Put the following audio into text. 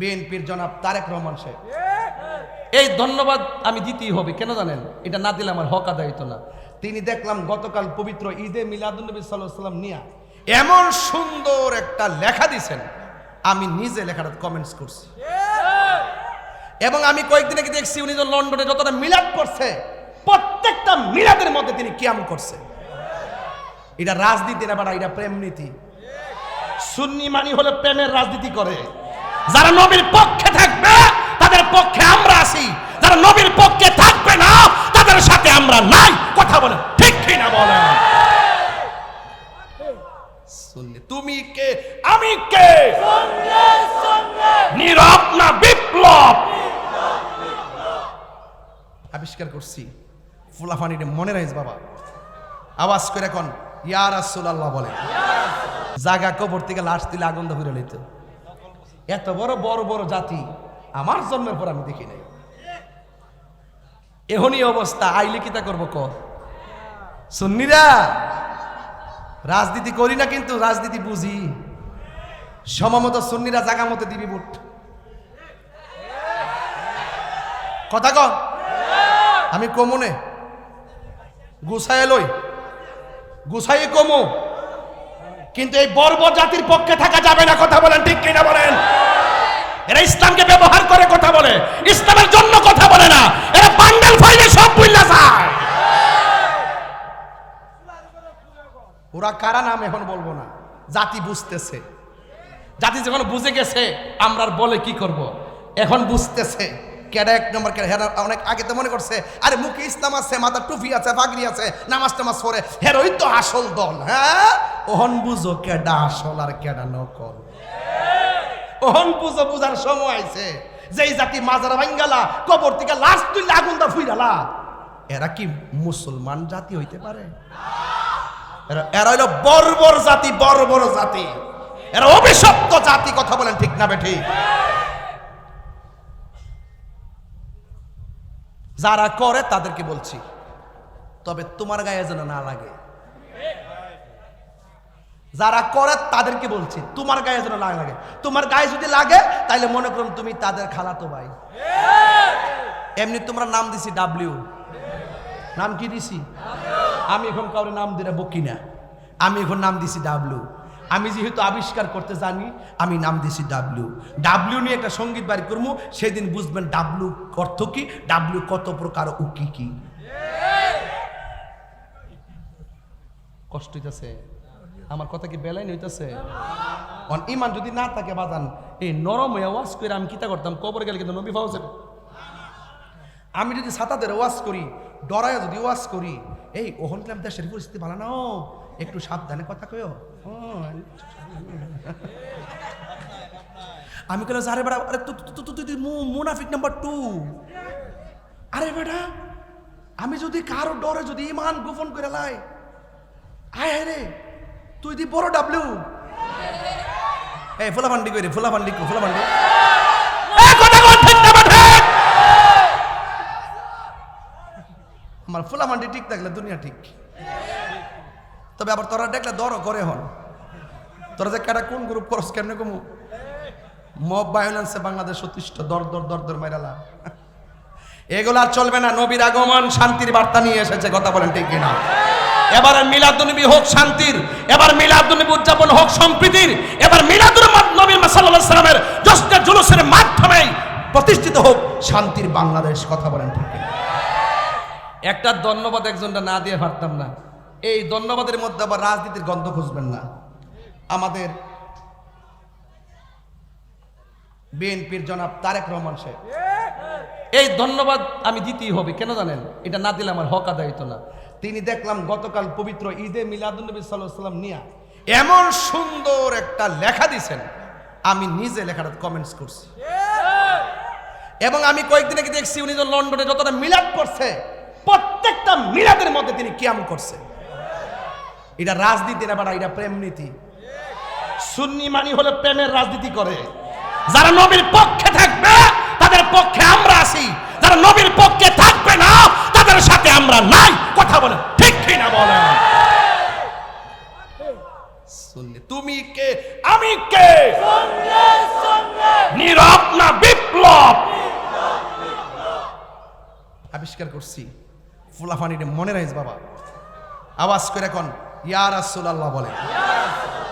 বিএনপির জনাব তারেক রহমান সাহেব। এই ধন্যবাদ আমি দিতেই হবে কেন জানেন? এটা না দিলে আমার হক আদায় হতো না। তিনি দেখলাম গতকাল পবিত্র ঈদে মিলাদুলনবী সাল্লাম নিয়া এমন সুন্দর একটা লেখা দিছেন। আমি নিজে লেখাটা কমেন্টস করছি। এবং আমি কয়েকদিন আগে দেখছি উনি যে লন্ডনে যতটা মিলাদ করছে প্রত্যেকটা মিলাদের মধ্যে তিনি কিয়াম করছে। এটা রাজনীতি না বাড়া এটা প্রেম নীতি। সুন্নি মানি হলে প্রেমের রাজনীতি করে। যারা নবীর পক্ষে থাকবে, তাদের পক্ষে আমরা আছি। যারা নবীর পক্ষে থাকবে না, তাদের সাথে আমরা নাই। কথা বলে ঠিক কি না বলে তুমি কে? আমি কে? নীরব না বিপ্লব? আবিষ্কার করছি। ফুলাফানিটা মনে রাখিস বাবা। আওয়াজ করে এখন ইয়া রাসূলুল্লাহ বলে। জাগা কবর থেকে লাশ দিলে আগুন ধরে লইতো। এত বড় বড় বড় জাতি আমার জন্মের পর আমি দেখি নাই। এহনই অবস্থা আইলে কি তা করব ক? সুন্নিরা, রাজনীতি করি না কিন্তু রাজনীতি বুঝি। সমমত সুন্নিরা জাগা মতো দিবি বুট। কথা ক? আমি কমনে গুছায় লই। গুছাই কমু। কিন্তু এই বর্বর জাতির পক্ষে থাকা যাবে না, কথা বলেন ঠিক কিনা বলেন এরা ইসলামকে ব্যবহার করে কথা বলে। ইসলামের জন্য কথা বলে না। এরা বান্ডেল ফাইলে সব বুঝলা যায়। ওরা কারা নাম এখন বলব না? জাতি বুঝতেছে। জাতি যখন বুঝে গেছে আমরা বলে কি করব। এখন বুঝতেছে। কেডা এক নম্বর কেডা? হেরা অনেক আগে তো মনে করছে আরে মুখে ইসলাম আছে মাথা টুপি আছে পাগড়ি আছে নামাজ টামাজ পড়ে। হেরোই তো আসল দল হ্যাঁ? ওহন বুঝো কেডা আসল আর কেডা নকল। ওহন বুঝো বুঝার সময় আছে। যেই জাতি মাজারা ভাঙ্গালা, কবর থেকে লাশ তুই আগুন দা ফুইরালা। এরা কি মুসলমান জাতি হইতে পারে? এরা হইল বর্বর জাতি বর্বর জাতি। এরা অভিশপ্ত জাতি, কথা বলেন ঠিক না বেঠি? যারা করে তাদেরকে বলছি, তবে তোমার গায়ে যেন না লাগে। যারা করে তাদেরকে বলছি, তোমার গায়ে যেন না লাগে। তোমার গায়ে যদি লাগে তাহলে মনে করুন তুমি তাদের খালাতো ভাই। এমনি তোমরা নাম দিছি ডাব্লিউ নাম কি দিছি? আমি এখন কাউরে নাম দিলে বকি না। আমি এখন নাম দিছি ডাব্লিউ আমি যেহেতু আবিষ্কার করতে জানি, আমি নাম দিছি ডাব্লিউ ডাব্লিউ নিয়ে একটা সংগীত বাড়ি করব, সেদিন বুঝবেন ডাব্লিউ অর্থ কি ডাব্লিউ কত প্রকার ও কি কি। কষ্ট হইতেছে। আমার কথা কি বেলাই হইতেছে? অন ইমান যদি না থাকে বাদান এই নরম হয়ে ওয়াজ করে আমি কিতা করতাম? কবর গেলে কিন্তু নবী ফাউজে আমি যদি ছাতাদের ওয়াজ করি, ডরায় যদি ওয়াজ করি, এই ওহন ক্লাম দেশের পরিস্থিতি ভালো না একটু সাবধানে কথা কয় আমি কেন আরে বেড়া আরে তুই মুনাফিক নাম্বার টু। আরে বেটা, আমি যদি কারও ডরে যদি ইমান গোপন করে লাই, আয় রে। তুই দি বড় ডাবলু এই ফুলাফান্ডি কই রে ঠিক না বা ঠিক আমার ফুলাফান্ডি ঠিক থাকলে দুনিয়া ঠিক। তবে আবার তোরা দেখলে দর করে হন। তোরা যে কাটা কোন গ্রুপ করস কেমনে কমু? মব ভায়োলেন্সে বাংলাদেশ অতিষ্ঠ দর দর দর দর মাইরালা এগুলো আর চলবে না নবীর আগমন শান্তির বার্তা নিয়ে এসেছে কথা বলেন ঠিক কিনা? এবার মিলাদুনবী হোক শান্তির, এবার মিলাদুনবী উদযাপন হোক সম্প্রীতির, এবার মিলাদুল নবী সাল্লাল্লাহু সাল্লামের জশ্নে জুলুসের মাধ্যমে প্রতিষ্ঠিত হোক শান্তির বাংলাদেশ, কথা বলেন ঠিক একটা ধন্যবাদ একজনটা না দিয়ে পারতাম না। এই ধন্যবাদের মধ্যে আবার রাজনীতির গন্ধ খুঁজবেন না। আমাদের বিএনপির জনাব তারেক রহমান সাহেব। এই ধন্যবাদ আমি দিতেই হবে, কেন জানেন? এটা না দিলে আমার হক আদায় হতো না। তিনি দেখলাম গতকাল পবিত্র ঈদে মিলাদুলনবী সাল্লাম নিয়া এমন সুন্দর একটা লেখা দিছেন। আমি নিজে লেখাটা কমেন্টস করছি। এবং আমি কয়েকদিন আগে দেখছি উনি যে লন্ডনে যতটা মিলাদ করছে, প্রত্যেকটা মিলাদের মধ্যে তিনি কিয়াম করছে। এটা রাজনীতি না বাড়া, এটা প্রেম নীতি। সুন্নি মানি হলে প্রেমের রাজনীতি করে। যারা নবীর পক্ষে থাকবে, তাদের পক্ষে আমরা আছি। যারা নবীর পক্ষে আমরা নাই কথা বলে ঠিক কি না বলে সুন্নি তুমি কে? আমি কে? নীরব না বিপ্লব? আবিষ্কার করছি। ফুলাফানিটা মনে রাখিস বাবা। আওয়াজ করে এখন ইয়া রাসূলুল্লাহ বলে।